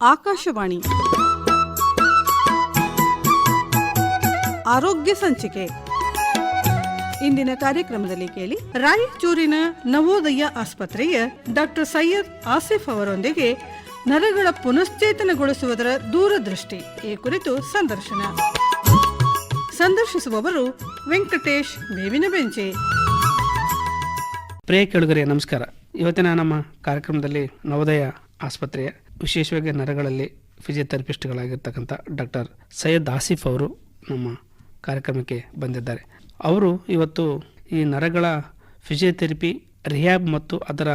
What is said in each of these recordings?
ಆಕಾಶವಾಣಿ. ಆರೋಗ್ಯ ಸಂಚಿಕೆ. ಇಂದಿನ ಕಾರ್ಯಕ್ರಮದಲ್ಲಿ ಕೇಳಿ ರಾಯಚೂರಿನ ನವೋದಯ ಆಸ್ಪತ್ರೆಯ ಡಾಕ್ಟರ್ ಸೈಯದ್ ಆಸಿಫ್ ಅವರೊಂದಿಗೆ ನರಗಳ ಪುನಶ್ಚೇತನಗೊಳಿಸುವುದರ ದೂರದೃಷ್ಟಿ ಈ ಕುರಿತು ಸಂದರ್ಶನ. ಸಂದರ್ಶಿಸುವವರು ವೆಂಕಟೇಶ್ ಬೇವಿನ ಬೆಂಚೆ ಪ್ರಿಯ ಕೇಳುಗರೆ, ನಮಸ್ಕಾರ. ಇವತ್ತಿನ ನಮ್ಮ ಕಾರ್ಯಕ್ರಮದಲ್ಲಿ ನವೋದಯ ಆಸ್ಪತ್ರೆಯ ವಿಶೇಷವಾಗಿ ನರಗಳಲ್ಲಿ ಫಿಸಿಯೋಥೆರಪಿಸ್ಟ್ಗಳಾಗಿರ್ತಕ್ಕಂಥ ಡಾಕ್ಟರ್ ಸೈಯದ್ ಆಸಿಫ್ ಅವರು ನಮ್ಮ ಕಾರ್ಯಕ್ರಮಕ್ಕೆ ಬಂದಿದ್ದಾರೆ. ಅವರು ಇವತ್ತು ಈ ನರಗಳ ಫಿಸಿಯೋಥೆರಪಿ, ರಿಹ್ಯಾಬ್ ಮತ್ತು ಅದರ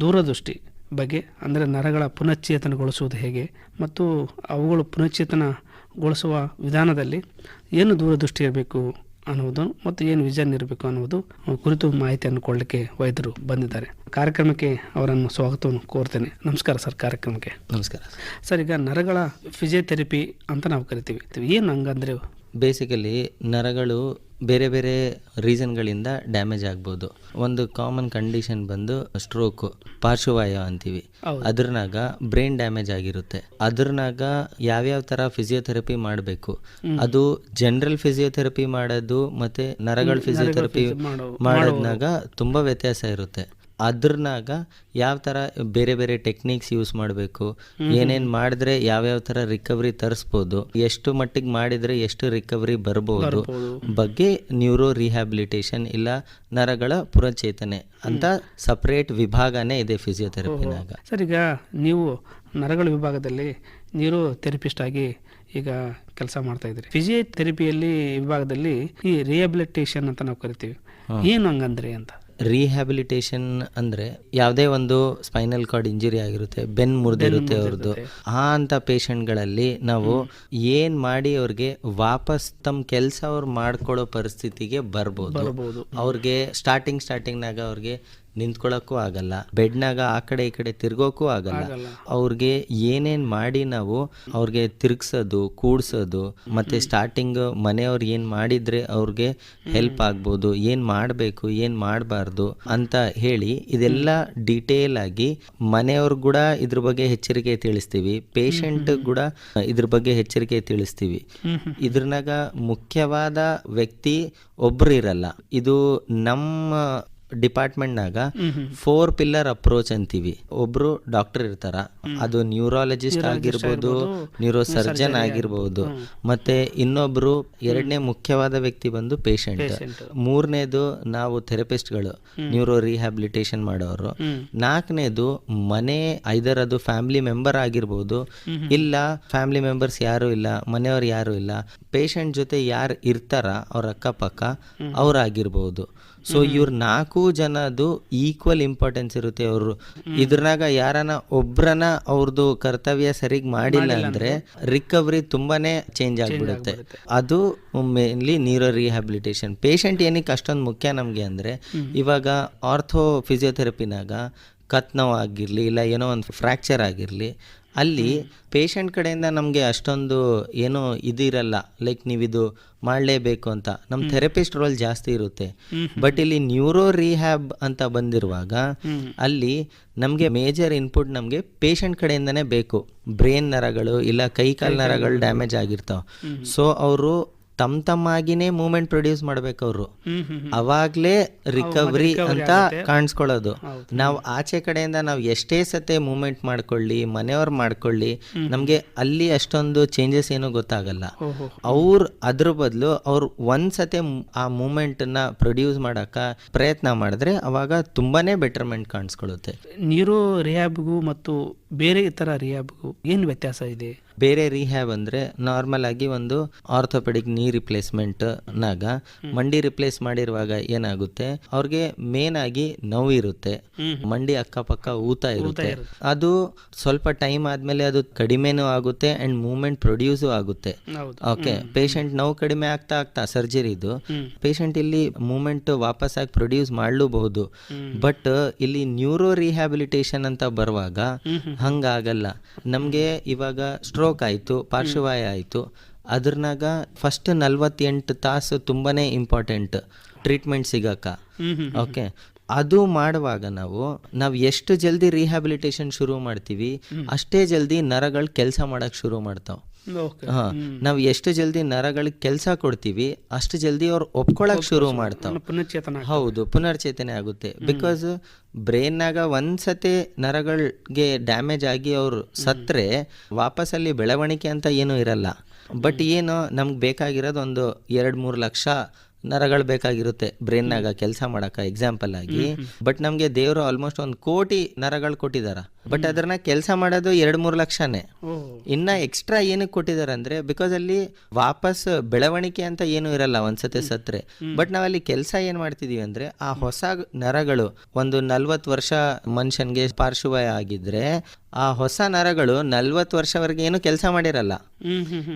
ದೂರದೃಷ್ಟಿ ಬಗ್ಗೆ, ಅಂದರೆ ನರಗಳ ಪುನಶ್ಚೇತನಗೊಳಿಸುವುದು ಹೇಗೆ ಮತ್ತು ಅವುಗಳು ಪುನಶ್ಚೇತನಗೊಳಿಸುವ ವಿಧಾನದಲ್ಲಿ ಏನು ದೂರದೃಷ್ಟಿ ಇರಬೇಕು ಅನ್ನುವುದು ಮತ್ತು ಏನು ವಿಷನ್ ಇರಬೇಕು ಅನ್ನುವುದು ಕುರಿತು ಮಾಹಿತಿಯನ್ನು ಕೊಡಲಿಕ್ಕೆ ವೈದ್ಯರು ಬಂದಿದ್ದಾರೆ. ಕಾರ್ಯಕ್ರಮಕ್ಕೆ ಅವರನ್ನು ಸ್ವಾಗತವನ್ನು ಕೋರ್ತೇನೆ. ನಮಸ್ಕಾರ ಸರ್ ಕಾರ್ಯಕ್ರಮಕ್ಕೆ. ನಮಸ್ಕಾರ. ಸರ್ ಈಗ ನರಗಳ ಫಿಸಿಯೋಥೆರಪಿ ಅಂತ ನಾವು ಕರಿತೀವಿ. ಏನು ಹಂಗಂದ್ರೆ ಬೇಸಿಕಲಿ ನರಗಳು ಬೇರೆ ಬೇರೆ ರೀಸನ್ಗಳಿಂದ ಡ್ಯಾಮೇಜ್ ಆಗ್ಬೋದು. ಒಂದು ಕಾಮನ್ ಕಂಡೀಷನ್ ಬಂದು ಸ್ಟ್ರೋಕ್ ಪಾರ್ಶ್ವವಾಯು ಅಂತೀವಿ. ಅದ್ರನಾಗ ಬ್ರೈನ್ ಡ್ಯಾಮೇಜ್ ಆಗಿರುತ್ತೆ. ಅದ್ರನಾಗ ಯಾವ್ಯಾವ ಥರ ಫಿಸಿಯೋಥೆರಪಿ ಮಾಡಬೇಕು? ಅದು ಜನರಲ್ ಫಿಸಿಯೋಥೆರಪಿ ಮಾಡೋದು ಮತ್ತೆ ನರಗಳ ಫಿಸಿಯೋಥೆರಪಿ ಮಾಡೋ ಮಾಡೋದ್ನಾಗ ತುಂಬಾ ವ್ಯತ್ಯಾಸ ಇರುತ್ತೆ. ಅದ್ರನಾಗ ಯಾವ ಥರ ಬೇರೆ ಬೇರೆ ಟೆಕ್ನಿಕ್ಸ್ ಯೂಸ್ ಮಾಡಬೇಕು ಏನೇನು ಮಾಡಿದ್ರೆ ಯಾವ್ಯಾವ ಥರ ರಿಕವರಿ ತರಿಸ್ಬೋದು ಎಷ್ಟು ಮಟ್ಟಿಗೆ ಮಾಡಿದರೆ ಎಷ್ಟು ರಿಕವರಿ ಬರ್ಬೋದು ಬಗ್ಗೆ ನ್ಯೂರೋ ರಿಹ್ಯಾಬಿಲಿಟೇಷನ್ ಇಲ್ಲ ನರಗಳ ಪುರಚೇತನೆ ಅಂತ ಸಪ್ರೇಟ್ ವಿಭಾಗನೇ ಇದೆ ಫಿಸಿಯೋಥೆರಪಿನಾಗ ಸರ್ ಈಗ ನೀವು ನರಗಳ ವಿಭಾಗದಲ್ಲಿ ನ್ಯೂರೋ ಥೆರಪಿಸ್ಟ್ ಆಗಿ ಈಗ ಕೆಲಸ ಮಾಡ್ತಾ ಇದ್ರಿ ಫಿಸಿಯೋಥೆರಪಿಯಲ್ಲಿ ವಿಭಾಗದಲ್ಲಿ ಈ ರಿಹ್ಯಾಬಿಲಿಟೇಷನ್ ಅಂತ ನಾವು ಕರಿತೀವಿ. ಏನು ಹಂಗಂದ್ರೆ ಅಂತ? ರಿಹ್ಯಾಬಿಲಿಟೇಷನ್ ಅಂದ್ರೆ ಯಾವುದೇ ಒಂದು ಸ್ಪೈನಲ್ ಕಾರ್ಡ್ ಇಂಜುರಿ ಆಗಿರುತ್ತೆ ಬೆನ್ ಮುರಿದಿರುತ್ತೆ ಅವ್ರದ್ದು ಆ ಅಂತ ಪೇಷಂಟ್ಗಳಲ್ಲಿ ನಾವು ಏನ್ ಮಾಡಿ ಅವ್ರಿಗೆ ವಾಪಸ್ ತಮ್ಮ ಕೆಲಸ ಅವ್ರು ಮಾಡ್ಕೊಳ್ಳೋ ಪರಿಸ್ಥಿತಿಗೆ ಬರ್ಬೋದು. ಅವ್ರಿಗೆ ಸ್ಟಾರ್ಟಿಂಗ್ ಸ್ಟಾರ್ಟಿಂಗ್ನಾಗ ಅವ್ರಿಗೆ ನಿಂತ್ಕೊಳ್ಳೋಕ್ಕೂ ಆಗಲ್ಲ ಬೆಡ್ನಾಗ ಆ ಕಡೆ ಈ ಕಡೆ ತಿರ್ಗೋಕ್ಕೂ ಆಗಲ್ಲ. ಅವ್ರಿಗೆ ಏನೇನ್ ಮಾಡಿ ನಾವು ಅವ್ರಿಗೆ ತಿರ್ಗ್ಸೋದು ಕೂಡ್ಸೋದು ಮತ್ತೆ ಸ್ಟಾರ್ಟಿಂಗ್ ಮನೆಯವ್ರು ಏನ್ ಮಾಡಿದ್ರೆ ಅವ್ರಿಗೆ ಹೆಲ್ಪ್ ಆಗ್ಬೋದು ಏನ್ ಮಾಡಬೇಕು ಏನ್ ಮಾಡಬಾರ್ದು ಅಂತ ಹೇಳಿ ಇದೆಲ್ಲ ಡೀಟೇಲ್ ಆಗಿ ಮನೆಯವ್ರು ಕೂಡ ಇದ್ರ ಬಗ್ಗೆ ಎಚ್ಚರಿಕೆ ತಿಳಿಸ್ತೀವಿ ಪೇಷಂಟ್ ಕೂಡ ಇದ್ರ ಬಗ್ಗೆ ಎಚ್ಚರಿಕೆ ತಿಳಿಸ್ತೀವಿ. ಇದ್ರನಾಗ ಮುಖ್ಯವಾದ ವ್ಯಕ್ತಿ ಒಬ್ರು ಇರಲ್ಲ. ಇದು ನಮ್ಮ ಡಿಪಾರ್ಟ್ಮೆಂಟ್ನಾಗ ಫೋರ್ ಪಿಲ್ಲರ್ ಅಪ್ರೋಚ್ ಅಂತೀವಿ. ಒಬ್ರು ಡಾಕ್ಟರ್ ಇರ್ತಾರ ಅದು ನ್ಯೂರಾಲಜಿಸ್ಟ್ ಆಗಿರ್ಬೋದು ನ್ಯೂರೋ ಸರ್ಜನ್ ಆಗಿರ್ಬೋದು. ಮತ್ತೆ ಇನ್ನೊಬ್ರು ಎರಡನೇ ಮುಖ್ಯವಾದ ವ್ಯಕ್ತಿ ಬಂದು ಪೇಷಂಟ್ ಮೂರನೇದು ನಾವು ಥೆರಪಿಸ್ಟ್ಗಳು ನ್ಯೂರೋ ರಿಹ್ಯಾಬಿಲಿಟೇಷನ್ ಮಾಡೋರು. ನಾಲ್ಕನೇದು ಮನೆ ಐದರ್ ಅದು ಫ್ಯಾಮಿಲಿ ಮೆಂಬರ್ ಆಗಿರ್ಬೋದು ಇಲ್ಲ ಫ್ಯಾಮಿಲಿ ಮೆಂಬರ್ಸ್ ಯಾರು ಇಲ್ಲ ಮನೆಯವ್ರು ಯಾರು ಇಲ್ಲ ಪೇಷಂಟ್ ಜೊತೆ ಯಾರು ಇರ್ತಾರ ಅವ್ರ ಅಕ್ಕಪಕ್ಕ ಅವ್ರಾಗಿರ್ಬೋದು. ಸೊ ಇವ್ರ ನಾಲ್ಕು ಜನದು ಈಕ್ವಲ್ ಇಂಪಾರ್ಟೆನ್ಸ್ ಇರುತ್ತೆ ಅವರು. ಇದ್ರನಾಗ ಯಾರನ ಒಬ್ರನ ಅವ್ರದ್ದು ಕರ್ತವ್ಯ ಸರಿಗ್ ಮಾಡಿಲ್ಲ ಅಂದ್ರೆ ರಿಕವರಿ ತುಂಬಾನೇ ಚೇಂಜ್ ಆಗ್ಬಿಡುತ್ತೆ. ಅದು ಮೇನ್ಲಿ ನ್ಯೂರೋ ರಿಹ್ಯಾಬಿಲಿಟೇಷನ್ ಪೇಷಂಟ್ ಏನಕ್ಕೆ ಅಷ್ಟೊಂದು ಮುಖ್ಯ ನಮಗೆ ಅಂದ್ರೆ ಇವಾಗ ಆರ್ಥೋ ಫಿಸಿಯೋಥೆರಪಿನಾಗ ಕತ್ ನೋವು ಆಗಿರಲಿ ಇಲ್ಲ ಏನೋ ಒಂದು ಫ್ರ್ಯಾಕ್ಚರ್ ಆಗಿರಲಿ ಅಲ್ಲಿ ಪೇಷಂಟ್ ಕಡೆಯಿಂದ ನಮಗೆ ಅಷ್ಟೊಂದು ಏನೋ ಇದಿರಲ್ಲ. ಲೈಕ್ ನೀವಿದು ಮಾಡಲೇಬೇಕು ಅಂತ. ನಮ್ಮ ಥೆರಪಿಸ್ಟ್ ರೋಲ್ ಜಾಸ್ತಿ ಇರುತ್ತೆ. ಬಟ್ ಇಲ್ಲಿ ನ್ಯೂರೋ ರಿಹ್ಯಾಬ್ ಅಂತ ಬಂದಿರುವಾಗ ಅಲ್ಲಿ ನಮಗೆ ಮೇಜರ್ ಇನ್ಪುಟ್ ನಮಗೆ ಪೇಷಂಟ್ ಕಡೆಯಿಂದನೇ ಬೇಕು. ಬ್ರೇನ್ ನರಗಳು ಇಲ್ಲ ಕೈ ಕಾಲು ನರಗಳು ಡ್ಯಾಮೇಜ್ ಆಗಿರ್ತಾವೆ. ಸೊ ಅವರು ತಮ್ಮ ತಮ್ಮಾಗಿನೇ ಮೂಮೆಂಟ್ ಪ್ರೊಡ್ಯೂಸ್ ಮಾಡ್ಬೇಕು ಅವರು ಅವಾಗ್ಲೇ ರಿಕವರಿ ಅಂತ ಕಾಣಿಸ್ಕೊಳ್ಳೋದು. ನಾವು ಆಚೆ ಕಡೆಯಿಂದ ನಾವು ಎಷ್ಟೇ ಸತೆ ಮೂಮೆಂಟ್ ಮಾಡ್ಕೊಳ್ಳಿ ಮನೆಯವ್ರು ಮಾಡ್ಕೊಳ್ಳಿ ನಮಗೆ ಅಲ್ಲಿ ಅಷ್ಟೊಂದು ಚೇಂಜಸ್ ಏನು ಗೊತ್ತಾಗಲ್ಲ. ಅವ್ರು ಅದ್ರ ಬದಲು ಅವ್ರು ಒಂದ್ಸತೆ ಆ ಆ ನ ಪ್ರೊಡ್ಯೂಸ್ ಮಾಡಕ ಪ್ರಯತ್ನ ಮಾಡಿದ್ರೆ ಅವಾಗ ತುಂಬಾನೇ ಬೆಟರ್ಮೆಂಟ್ ಕಾಣಿಸ್ಕೊಳ್ಳುತ್ತೆ. ನೀರು ರಿಯಾಬ್ಗೂ ಮತ್ತು ಬೇರೆ ಇತರ ರಿಯಾಬ್ಗೂ ಏನು ವ್ಯತ್ಯಾಸ ಇದೆ? ಬೇರೆ ರಿಹ್ಯಾಬ್ ಅಂದ್ರೆ ನಾರ್ಮಲ್ ಆಗಿ ಒಂದು ಆರ್ಥೋಪೆಡಿಕ್ ನೀ ರಿಪ್ಲೇಸ್ಮೆಂಟ್ ನಾಗ ಮಂಡಿ ರಿಪ್ಲೇಸ್ ಮಾಡಿರುವಾಗ ಏನಾಗುತ್ತೆ? ಅವ್ರಿಗೆ ಮೇನ್ ಆಗಿ ನೋವು ಇರುತ್ತೆ. ಮಂಡಿ ಅಕ್ಕಪಕ್ಕ ಊತ ಇರುತ್ತೆ. ಅದು ಸ್ವಲ್ಪ ಟೈಮ್ ಆದ್ಮೇಲೆ ಅದು ಕಡಿಮೆನೂ ಆಗುತ್ತೆ ಅಂಡ್ ಮೂವ್ಮೆಂಟ್ ಪ್ರೊಡ್ಯೂಸು ಆಗುತ್ತೆ. ಓಕೆ ಪೇಷಂಟ್ ನೋವು ಕಡಿಮೆ ಆಗ್ತಾ ಆಗ್ತಾ ಸರ್ಜರಿ ಇದು. ಪೇಷಂಟ್ ಇಲ್ಲಿ ಮೂವ್ಮೆಂಟ್ ವಾಪಸ್ ಆಗಿ ಪ್ರೊಡ್ಯೂಸ್ ಮಾಡಲೂಬಹುದು. ಬಟ್ ಇಲ್ಲಿ ನ್ಯೂರೋ ರಿಹ್ಯಾಬಿಲಿಟೇಷನ್ ಅಂತ ಬರುವಾಗ ಹಂಗಾಗಲ್ಲ. ನಮಗೆ ಇವಾಗ ಸ್ಟ್ರೋಕ್ ಆಯಿತು ಪಾರ್ಶ್ವವಾಯ ಆಯಿತು ಅದ್ರನಾಗ ಫಸ್ಟ್ ನಲ್ವತ್ತೆಂಟು ತಾಸು ತುಂಬಾನೇ ಇಂಪಾರ್ಟೆಂಟ್ ಟ್ರೀಟ್ಮೆಂಟ್ ಸಿಗಕ್ಕ ಓಕೆ ಅದು ಮಾಡುವಾಗ ನಾವು ನಾವು ಎಷ್ಟು ಜಲ್ದಿ ರಿಹ್ಯಾಬಿಲಿಟೇಷನ್ ಶುರು ಮಾಡ್ತೀವಿ ಅಷ್ಟೇ ಜಲ್ದಿ ನರಗಳು ಕೆಲಸ ಮಾಡಕ್ ಶುರು ಮಾಡ್ತಾವ. ಹಾ. ನಾವು ಎಷ್ಟು ಜಲ್ದಿ ನರಗಳಿಗೆ ಕೆಲಸ ಕೊಡ್ತೀವಿ ಅಷ್ಟು ಜಲ್ದಿ ಅವ್ರು ಒಪ್ಕೊಳಕ್ ಶುರು ಮಾಡ್ತಾವ. ಪುನರ್ಚೇತನ ಹೌದು ಪುನರ್ಚೇತನೆ ಆಗುತ್ತೆ. ಬಿಕಾಸ್ ಬ್ರೈನ್ನಾಗ ಒಂದ್ಸತಿ ನರಗಳಿಗೆ ಡ್ಯಾಮೇಜ್ ಆಗಿ ಅವ್ರು ಸತ್ರೆ ವಾಪಸ್ ಅಲ್ಲಿ ಬೆಳವಣಿಗೆ ಅಂತ ಏನೂ ಇರಲ್ಲ. ಬಟ್ ಏನು ನಮ್ಗೆ ಬೇಕಾಗಿರೋದು ಒಂದು ಎರಡು ಮೂರು ಲಕ್ಷ ನರಗಳು ಬೇಕಾಗಿರುತ್ತೆ ಬ್ರೈನ್ನಾಗ ಕೆಲಸ ಮಾಡಕ ಎಕ್ಸಾಂಪಲ್ ಆಗಿ. ಬಟ್ ನಮಗೆ ದೇವರು ಆಲ್ಮೋಸ್ಟ್ ಒಂದು ಕೋಟಿ ನರಗಳು ಕೊಟ್ಟಿದಾರ. ಬಟ್ ಅದನ್ನ ಕೆಲಸ ಮಾಡೋದು ಎರಡು ಮೂರು ಲಕ್ಷನೇ. ಇನ್ನ ಎಕ್ಸ್ಟ್ರಾ ಏನಕ್ಕೆ ಕೊಟ್ಟಿದ್ದಾರೆ ಅಂದ್ರೆ ಬಿಕಾಸ್ ಅಲ್ಲಿ ವಾಪಸ್ ಬೆಳವಣಿಗೆ ಅಂತ ಏನು ಇರಲ್ಲ ಒಂದ್ಸತಿ ಸತ್ರೆ. ಬಟ್ ನಾವಲ್ಲಿ ಕೆಲಸ ಏನ್ ಮಾಡ್ತಿದೀವಿ ಅಂದ್ರೆ ಆ ಹೊಸ ನರಗಳು ಒಂದು ನಲ್ವತ್ತು ವರ್ಷ ಮನುಷ್ಯನ್ಗೆ ಪಾರ್ಶ್ವಯ ಆಗಿದ್ರೆ ಆ ಹೊಸ ನರಗಳು ನಲ್ವತ್ತು ವರ್ಷವರೆಗೆ ಏನು ಕೆಲಸ ಮಾಡಿರಲ್ಲ.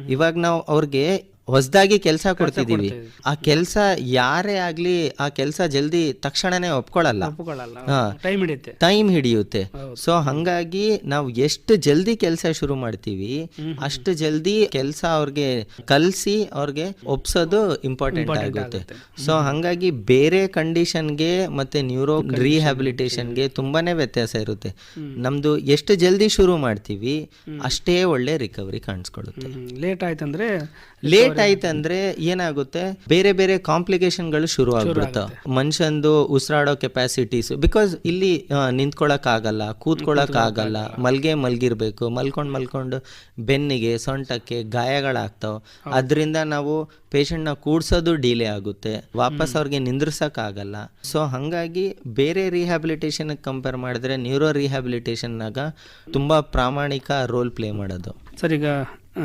ಇವಾಗ ನಾವು ಅವ್ರಿಗೆ ಹೊಸದಾಗಿ ಕೆಲಸ ಕೊಡ್ತಿದೀವಿ. ಆ ಕೆಲಸ ಯಾರೇ ಆಗ್ಲಿ ಆ ಕೆಲಸ ಜಲ್ದಿ ತಕ್ಷಣನೇ ಒಪ್ಕೊಳ್ಳಲ್ಲ. ಒಪ್ಕೊಳ್ಳಲ್ಲ. ಟೈಮ್ ಹಿಡಿಯುತ್ತೆ. ಟೈಮ್ ಹಿಡಿಯುತ್ತೆ. ಸೊ ಹಂಗಾಗಿ ನಾವು ಎಷ್ಟು ಜಲ್ದಿ ಕೆಲಸ ಶುರು ಮಾಡ್ತೀವಿ ಅಷ್ಟು ಜಲ್ದಿ ಕೆಲಸ ಅವ್ರಿಗೆ ಕಲ್ಸಿ ಅವ್ರಿಗೆ ಒಪ್ಸೋದು ಇಂಪಾರ್ಟೆಂಟ್ ಆಗುತ್ತೆ. ಸೊ ಹಂಗಾಗಿ ಬೇರೆ ಕಂಡೀಷನ್ಗೆ ಮತ್ತೆ ನ್ಯೂರೋ ರಿಹ್ಯಾಬಿಲಿಟೇಷನ್ಗೆ ತುಂಬಾನೇ ವ್ಯತ್ಯಾಸ ಇರುತ್ತೆ. ನಮ್ದು ಎಷ್ಟು ಜಲ್ದಿ ಶುರು ಮಾಡ್ತೀವಿ ಅಷ್ಟೇ ಒಳ್ಳೆ ರಿಕವರಿ ಕಾಣಿಸ್ಕೊಳ್ಳುತ್ತೆ. ಲೇಟ್ ಆಯ್ತಂದ್ರೆ ಲೇಟ್ ಆಯ್ತಂದ್ರೆ ಏನಾಗುತ್ತೆ? ಬೇರೆ ಬೇರೆ ಕಾಂಪ್ಲಿಕೇಶನ್ಗಳು ಶುರು ಆಗ್ಬಿಡ್ತಾವ ಮನುಷ್ಯಂದು ಉಸಿರಾಡೋ ಕೆಪಾಸಿಟೀಸ್ ಬಿಕಾಸ್ ಇಲ್ಲಿ ನಿಂತ್ಕೊಳಕ್ ಆಗಲ್ಲ ಕೂತ್ಕೊಳಕ್ ಆಗಲ್ಲ ಮಲ್ಗೆ ಮಲ್ಗಿರ್ಬೇಕು ಮಲ್ಕೊಂಡ್ ಮಲ್ಕೊಂಡು ಬೆನ್ನಿಗೆ ಸೊಂಟಕ್ಕೆ ಗಾಯಗಳಾಗ್ತಾವ. ಅದರಿಂದ ನಾವು ಪೇಷಂಟ್ನ ಕೂಡ್ಸೋದು ಡಿಲೇ ಆಗುತ್ತೆ. ವಾಪಸ್ ಅವ್ರಿಗೆ ನಿಂದ್ರಿಸಕ್ ಆಗಲ್ಲ. ಸೊ ಹಂಗಾಗಿ ಬೇರೆ ರಿಹ್ಯಾಬಿಲಿಟೇಷನ್ ಕಂಪೇರ್ ಮಾಡಿದ್ರೆ ನ್ಯೂರೋ ರಿಹ್ಯಾಬಿಲಿಟೇಷನ್ನಾಗ ತುಂಬಾ ಪ್ರಾಮಾಣಿಕ ರೋಲ್ ಪ್ಲೇ ಮಾಡೋದು. ಸರ್ ಈಗ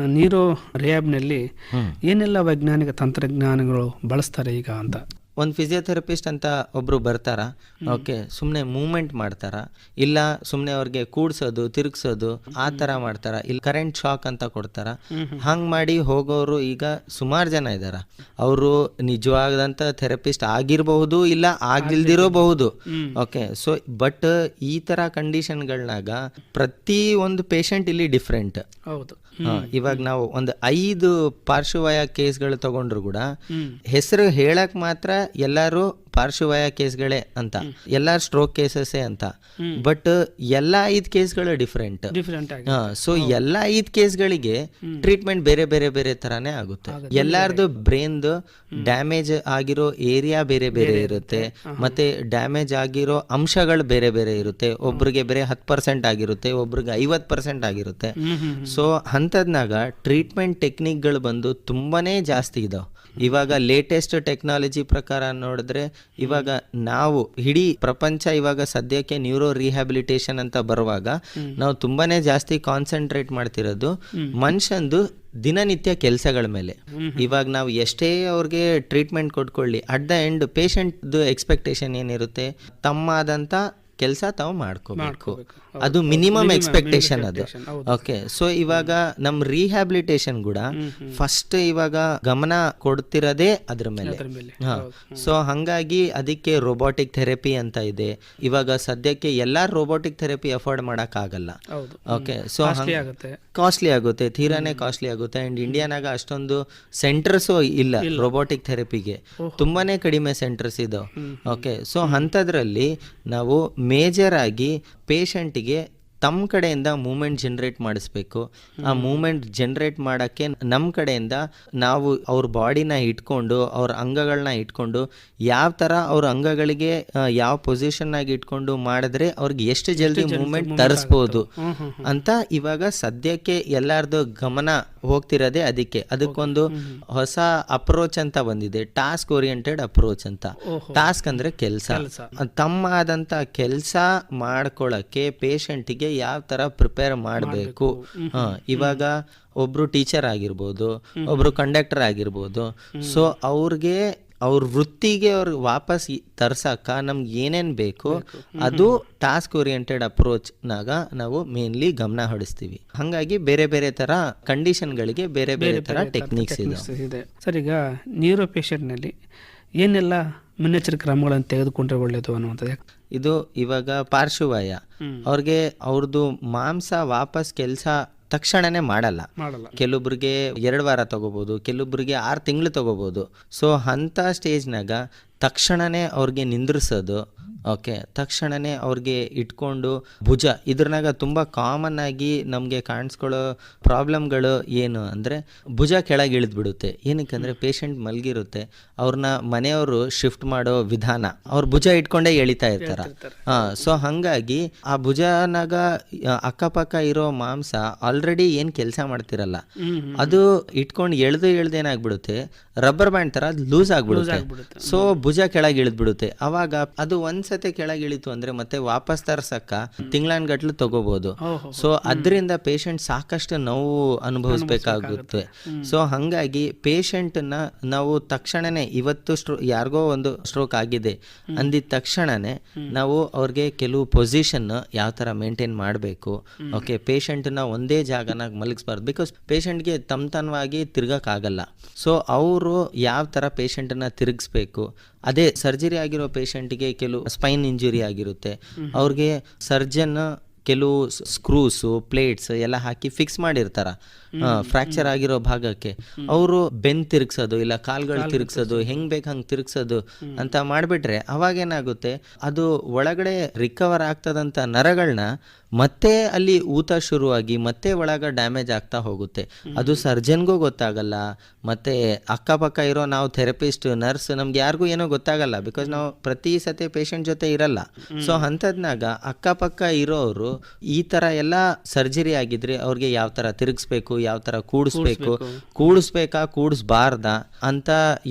ನೀರು ರಿಯಾಬ್ನಲ್ಲಿ ಏನೆಲ್ಲ ವೈಜ್ಞಾನಿಕ ತಂತ್ರಜ್ಞಾನಗಳು ಬಳಸ್ತಾರೆ ಈಗ ಅಂತ? ಒಂದು ಫಿಸಿಯೋಥೆರಪಿಸ್ಟ್ ಅಂತ ಒಬ್ರು ಬರ್ತಾರ ಓಕೆ ಸುಮ್ಮನೆ ಮೂವ್ಮೆಂಟ್ ಮಾಡ್ತಾರ ಇಲ್ಲ ಸುಮ್ಮನೆ ಅವ್ರಿಗೆ ಕೂಡ್ಸೋದು ತಿರುಗಿಸೋದು ಆ ಥರ ಮಾಡ್ತಾರ ಇಲ್ಲಿ ಕರೆಂಟ್ ಶಾಕ್ ಅಂತ ಕೊಡ್ತಾರ. ಹಂಗೆ ಮಾಡಿ ಹೋಗೋರು ಈಗ ಸುಮಾರು ಜನ ಇದಾರ. ಅವರು ನಿಜವಾದಂಥ ಥೆರಪಿಸ್ಟ್ ಆಗಿರಬಹುದು ಇಲ್ಲ ಆಗಿಲ್ದಿರೋಬಹುದು ಓಕೆ ಸೊ ಬಟ್ ಈ ಥರ ಕಂಡೀಷನ್ಗಳನ್ನಾಗ ಪ್ರತಿ ಒಂದು ಪೇಷಂಟ್ ಇಲ್ಲಿ ಡಿಫ್ರೆಂಟ್ ಹೌದು. ಇವಾಗ ನಾವು ಒಂದು ಐದು ಪಾರ್ಶ್ವವಾಯ ಕೇಸ್ಗಳು ತಗೊಂಡ್ರು ಕೂಡ ಹೆಸರು ಹೇಳಕ್ ಮಾತ್ರ ಎಲ್ಲರೂ ಪಾರ್ಶ್ವವಾಯ ಕೇಸ್ಗಳೇ ಅಂತ. ಎಲ್ಲ ಸ್ಟ್ರೋಕ್ ಕೇಸಸ್ ಅಂತ. ಬಟ್ ಎಲ್ಲಾ ಐದ್ ಕೇಸ್ಗಳು ಡಿಫ್ರೆಂಟ್ ಡಿಫ್ರೆಂಟ್ ಆಗಿ. ಸೊ ಎಲ್ಲಾ ಐದ್ ಕೇಸ್ಗಳಿಗೆ ಟ್ರೀಟ್ಮೆಂಟ್ ಬೇರೆ ಬೇರೆ ಬೇರೆ ತರಾನೇ ಆಗುತ್ತೆ. ಎಲ್ಲಾರ್ದು ಬ್ರೈನ್ದು ಡ್ಯಾಮೇಜ್ ಆಗಿರೋ ಏರಿಯಾ ಬೇರೆ ಬೇರೆ ಇರುತ್ತೆ. ಮತ್ತೆ ಡ್ಯಾಮೇಜ್ ಆಗಿರೋ ಅಂಶಗಳು ಬೇರೆ ಬೇರೆ ಇರುತ್ತೆ. ಒಬ್ರಿಗೆ ಬೇರೆ ಹತ್ತು ಪರ್ಸೆಂಟ್ ಆಗಿರುತ್ತೆ ಒಬ್ರಿಗೆ ಐವತ್ ಪರ್ಸೆಂಟ್ ಆಗಿರುತ್ತೆ. ಸೊ ಅಂಥದ್ನಾಗ ಟ್ರೀಟ್ಮೆಂಟ್ ಟೆಕ್ನಿಕ್ಗಳು ಬಂದು ತುಂಬಾನೇ ಜಾಸ್ತಿ ಇದಾವೆ. ಇವಾಗ ಲೇಟೆಸ್ಟ್ ಟೆಕ್ನಾಲಜಿ ಪ್ರಕಾರ ನೋಡಿದ್ರೆ ಇವಾಗ ನಾವು ಇಡೀ ಪ್ರಪಂಚ ಇವಾಗ ಸದ್ಯಕ್ಕೆ ನ್ಯೂರೋ ರಿಹ್ಯಾಬಿಲಿಟೇಷನ್ ಅಂತ ಬರುವಾಗ ನಾವು ತುಂಬಾನೇ ಜಾಸ್ತಿ ಕಾನ್ಸಂಟ್ರೇಟ್ ಮಾಡ್ತಿರೋದು ಮನುಷ್ಯಂದು ದಿನನಿತ್ಯ ಕೆಲಸಗಳ ಮೇಲೆ. ಇವಾಗ ನಾವು ಎಷ್ಟೇ ಅವ್ರಿಗೆ ಟ್ರೀಟ್ಮೆಂಟ್ ಕೊಟ್ಕೊಳ್ಳಿ ಅಟ್ ದ ಎಂಡ್ ಪೇಷಂಟ್ದು ಎಕ್ಸ್ಪೆಕ್ಟೇಷನ್ ಏನಿರುತ್ತೆ? ತಮ್ಮಾದಂಥ ಕೆಲಸ ತಾವು ಮಾಡ್ಕೋಬೇಕು. ಅದು ಮಿನಿಮಮ್ ಎಕ್ಸ್ಪೆಕ್ಟೇಷನ್ ಅದು. ಓಕೆ ಸೊ ಇವಾಗ ನಮ್ಮ ರಿಹ್ಯಾಬಿಲಿಟೇಷನ್ ಕೂಡ ಫಸ್ಟ್ ಇವಾಗ ಗಮನ ಕೊಡ್ತಿರೋದೇ ಅದ್ರ ಮೇಲೆ. ಹಾ. ಸೊ ಹಂಗಾಗಿ ಅದಕ್ಕೆ ರೋಬೋಟಿಕ್ ಥೆರಪಿ ಅಂತ ಇದೆ. ಇವಾಗ ಸದ್ಯಕ್ಕೆ ಎಲ್ಲಾ ರೋಬೋಟಿಕ್ ಥೆರಪಿ ಅಫೋರ್ಡ್ ಮಾಡಕ್ ಆಗಲ್ಲ ಓಕೆ ಸೊ ಕಾಸ್ಟ್ಲಿ ಆಗುತ್ತೆ. ತೀರಾನೇ ಕಾಸ್ಟ್ಲಿ ಆಗುತ್ತೆ. ಅಂಡ್ ಇಂಡಿಯಾನಾಗ ಅಷ್ಟೊಂದು ಸೆಂಟರ್ಸ್ ಇಲ್ಲ ರೋಬೋಟಿಕ್ ಥೆರಪಿಗೆ ತುಂಬಾನೇ ಕಡಿಮೆ ಸೆಂಟರ್ಸ್ ಇದಾವೆ. ಓಕೆ ಸೊ ಅಂಥದ್ರಲ್ಲಿ ನಾವು ಮೇಜರ್ ಆಗಿ ಪೇಷಂಟಿಗೆ ತಮ್ಮ ಕಡೆಯಿಂದ ಮೂಮೆಂಟ್ ಜನರೇಟ್ ಮಾಡಿಸ್ಬೇಕು. ಆ ಮೂಮೆಂಟ್ ಜನರೇಟ್ ಮಾಡೋಕ್ಕೆ ನಮ್ಮ ಕಡೆಯಿಂದ ನಾವು ಅವ್ರ ಬಾಡಿನ ಇಟ್ಕೊಂಡು ಅವ್ರ ಅಂಗಗಳನ್ನ ಇಟ್ಕೊಂಡು ಯಾವ ಥರ ಅವ್ರ ಅಂಗಗಳಿಗೆ ಯಾವ ಪೊಸಿಷನ್ನಾಗಿ ಇಟ್ಕೊಂಡು ಮಾಡಿದ್ರೆ ಅವ್ರಿಗೆ ಎಷ್ಟು ಜಲ್ದಿ ಮೂಮೆಂಟ್ ತರಿಸ್ಬೋದು. ಅಂತ ಇವಾಗ ಸದ್ಯಕ್ಕೆ ಎಲ್ಲರದು ಗಮನ ಹೋಗ್ತಿರೋದೇ ಅದಕ್ಕೆ. ಅದಕ್ಕೊಂದು ಹೊಸ ಅಪ್ರೋಚ್ ಅಂತ ಬಂದಿದೆ. ಟಾಸ್ಕ್ ಓರಿಯೆಂಟೆಡ್ ಅಪ್ರೋಚ್ ಅಂತ. ಟಾಸ್ಕ್ ಅಂದ್ರೆ ಕೆಲಸ. ತಮ್ಮ ಆದಂತ ಕೆಲಸ ಮಾಡ್ಕೊಳಕ್ಕೆ ಪೇಷಂಟಿಗೆ ಯಾವ ತರ ಪ್ರಿಪೇರ್ ಮಾಡಬೇಕು. ಇವಾಗ ಒಬ್ರು ಟೀಚರ್ ಆಗಿರ್ಬೋದು ಒಬ್ರು ಕಂಡಕ್ಟರ್ ಆಗಿರ್ಬೋದು. ಸೊ ಅವ್ರಿಗೆ ಅವ್ರ ವೃತ್ತಿಗೆ ಅವ್ರ ವಾಪಸ್ ತರ್ಸಕ್ಕ ನಮ್ಗೆ ಏನೇನ್ ಬೇಕು ಅದು ಟಾಸ್ಕ್ ಓರಿಯೆಂಟೆಡ್ ಅಪ್ರೋಚ್ನಾಗ ನಾವು ಮೇನ್ಲಿ ಗಮನ ಹೊಡಿಸ್ತೀವಿ ಹಂಗಾಗಿ ಬೇರೆ ಬೇರೆ ತರ ಕಂಡೀಷನ್ಗಳಿಗೆ ಬೇರೆ ಬೇರೆ ತರ ಟೆಕ್ನಿಕ್ಸ್ ಇದೆ. ಸರ್ ಈಗ ನ್ಯೂರೋ ಪೇಷಂಟ್ನಲ್ಲಿ ಏನೆಲ್ಲ ಮುನ್ನೆಚ್ಚರಿಕೆ ಕ್ರಮಗಳನ್ನು ತೆಗೆದುಕೊಂಡ್ರೆ ಒಳ್ಳೆಯದು ಅನ್ನುವಂಥದ್ದು ಇದು ಇವಾಗ ಪಾರ್ಶ್ವವಾಯ. ಅವ್ರಿಗೆ ಅವ್ರದ್ದು ಮಾಂಸ ವಾಪಸ್ ಕೆಲಸ ತಕ್ಷಣನೇ ಮಾಡಲ್ಲ. ಕೆಲವೊಬ್ರಿಗೆ ಎರಡು ವಾರ ತಗೋಬೋದು ಕೆಲವೊಬ್ರಿಗೆ ಆರು ತಿಂಗಳು ತಗೋಬೋದು. ಸೊ ಅಂಥ ಸ್ಟೇಜ್ನಾಗ ತಕ್ಷಣನೇ ಅವ್ರಿಗೆ ನಿಂದ್ರಿಸೋದು ಓಕೆ. ತಕ್ಷಣನೇ ಅವ್ರಿಗೆ ಇಟ್ಕೊಂಡು ಭುಜ ಇದ್ರನಾಗ ತುಂಬ ಕಾಮನ್ ಆಗಿ ನಮಗೆ ಕಾಣಿಸ್ಕೊಳ್ಳೋ ಪ್ರಾಬ್ಲಮ್ಗಳು ಏನು ಅಂದರೆ ಭುಜ ಕೆಳಗೆ ಇಳಿದ್ಬಿಡುತ್ತೆ. ಏನಕ್ಕೆ ಅಂದರೆ ಪೇಷಂಟ್ ಮಲಗಿರುತ್ತೆ. ಅವ್ರನ್ನ ಮನೆಯವರು ಶಿಫ್ಟ್ ಮಾಡೋ ವಿಧಾನ ಅವ್ರ ಭುಜ ಇಟ್ಕೊಂಡೇ ಎಳಿತಾ ಇರ್ತಾರ. ಹಾಂ ಸೊ ಹಾಗಾಗಿ ಆ ಭುಜನಾಗ ಅಕ್ಕಪಕ್ಕ ಇರೋ ಮಾಂಸ ಆಲ್ರೆಡಿ ಏನು ಕೆಲಸ ಮಾಡ್ತಿರಲ್ಲ ಅದು ಇಟ್ಕೊಂಡು ಎಳ್ದು ಎಳ್ದೇನಾಗ್ಬಿಡುತ್ತೆ ರಬ್ಬರ್ ಬ್ಯಾಂಡ್ ಥರ ಲೂಸ್ ಆಗ್ಬಿಡುತ್ತೆ. ಸೊ ಭುಜ ಕೆಳಗೆ ಇಳಿದ್ಬಿಡುತ್ತೆ. ಅವಾಗ ಅದು ಒಂದ್ಸತಿ ಕೆಳಗೆ ಇಳಿತು ಅಂದ್ರೆ ಮತ್ತೆ ವಾಪಸ್ ತರ್ಸಕ್ಕ ತಿಂಗಳನ್ಗಟ್ಲು ತಗೋಬಹುದು ಸೊ ಅದರಿಂದ ಪೇಷಂಟ್ ಸಾಕಷ್ಟು ನೋವು ಅನುಭವಿಸ್ಬೇಕಾಗುತ್ತೆ. ಸೊ ಹಂಗಾಗಿ ಪೇಷಂಟ್ನ ನಾವು ತಕ್ಷಣನೇ ಇವತ್ತು ಸ್ಟ್ರೋ ಯಾರಿಗೋ ಒಂದು ಸ್ಟ್ರೋಕ್ ಆಗಿದೆ ಅಂದಿದ ತಕ್ಷಣನೇ ನಾವು ಅವ್ರಿಗೆ ಕೆಲವು ಪೊಸಿಷನ್ ಯಾವ ತರ ಮೇಂಟೈನ್ ಮಾಡಬೇಕು. ಓಕೆ ಪೇಷಂಟ್ನ ಒಂದೇ ಜಾಗನಾಗ ಮಲಗಿಸ್ಬಾರ್ದು. ಬಿಕಾಸ್ ಪೇಷಂಟ್ಗೆ ತಮ್ತನವಾಗಿ ತಿರ್ಗಕ್ಕಾಗಲ್ಲ. ಸೊ ಅವರು ಯಾವ ಥರ ನ ತಿರುಗಿಸ್ಬೇಕು? ಅದೇ ಸರ್ಜರಿ ಆಗಿರೋ ಪೇಷಂಟ್ಗೆ ಕೆಲವು ಸ್ಪೈನ್ ಇಂಜುರಿ ಆಗಿರುತ್ತೆ. ಅವ್ರಿಗೆ ಸರ್ಜನ್ ಕೆಲವು ಸ್ಕ್ರೂಸು ಪ್ಲೇಟ್ಸ್ ಎಲ್ಲ ಹಾಕಿ ಫಿಕ್ಸ್ ಮಾಡಿರ್ತಾರ. ಫ್ರ್ಯಾಕ್ಚರ್ ಆಗಿರೋ ಭಾಗಕ್ಕೆ. ಅವರು ಬೆನ್ ತಿರುಗ್ಸೋದು ಇಲ್ಲ ಕಾಲ್ಗಳು ತಿರ್ಗ್ಸೋದು ಹೆಂಗ್ ಬೇಕು ಹಂಗ್ ತಿರುಗ್ಸೋದು ಅಂತ ಮಾಡಿಬಿಟ್ರೆ ಅವಾಗೇನಾಗುತ್ತೆ ಅದು ಒಳಗಡೆ ರಿಕವರ್ ಆಗ್ತದಂತ ನರಗಳನ್ನ ಮತ್ತೆ ಅಲ್ಲಿ ಊತ ಶುರುವಾಗಿ ಮತ್ತೆ ಒಳಗ ಡ್ಯಾಮೇಜ್ ಆಗ್ತಾ ಹೋಗುತ್ತೆ. ಅದು ಸರ್ಜನ್ಗೂ ಗೊತ್ತಾಗಲ್ಲ ಮತ್ತೆ ಅಕ್ಕಪಕ್ಕ ಇರೋ ನಾವು ಥೆರಪಿಸ್ಟ್ ನರ್ಸ್ ನಮ್ಗೆ ಯಾರಿಗೂ ಏನೋ ಗೊತ್ತಾಗಲ್ಲ ಬಿಕಾಸ್ ನಾವು ಪ್ರತಿ ಸತಿ ಪೇಷಂಟ್ ಜೊತೆ ಇರಲ್ಲ. ಸೊ ಅಂಥದ್ನಾಗ ಅಕ್ಕಪಕ್ಕ ಇರೋರು ಈ ತರ ಎಲ್ಲ ಸರ್ಜರಿ ಆಗಿದ್ರೆ ಅವ್ರಿಗೆ ಯಾವ ತರ ತಿರುಗಿಸ್ಬೇಕು ಯಾವ ಥರ ಕೂಡಿಸ್ಬೇಕು ಕೂಡಿಸ್ಬೇಕಾ. ಕೂಡಿಸ್ಬಾರ್ದ ಅಂತ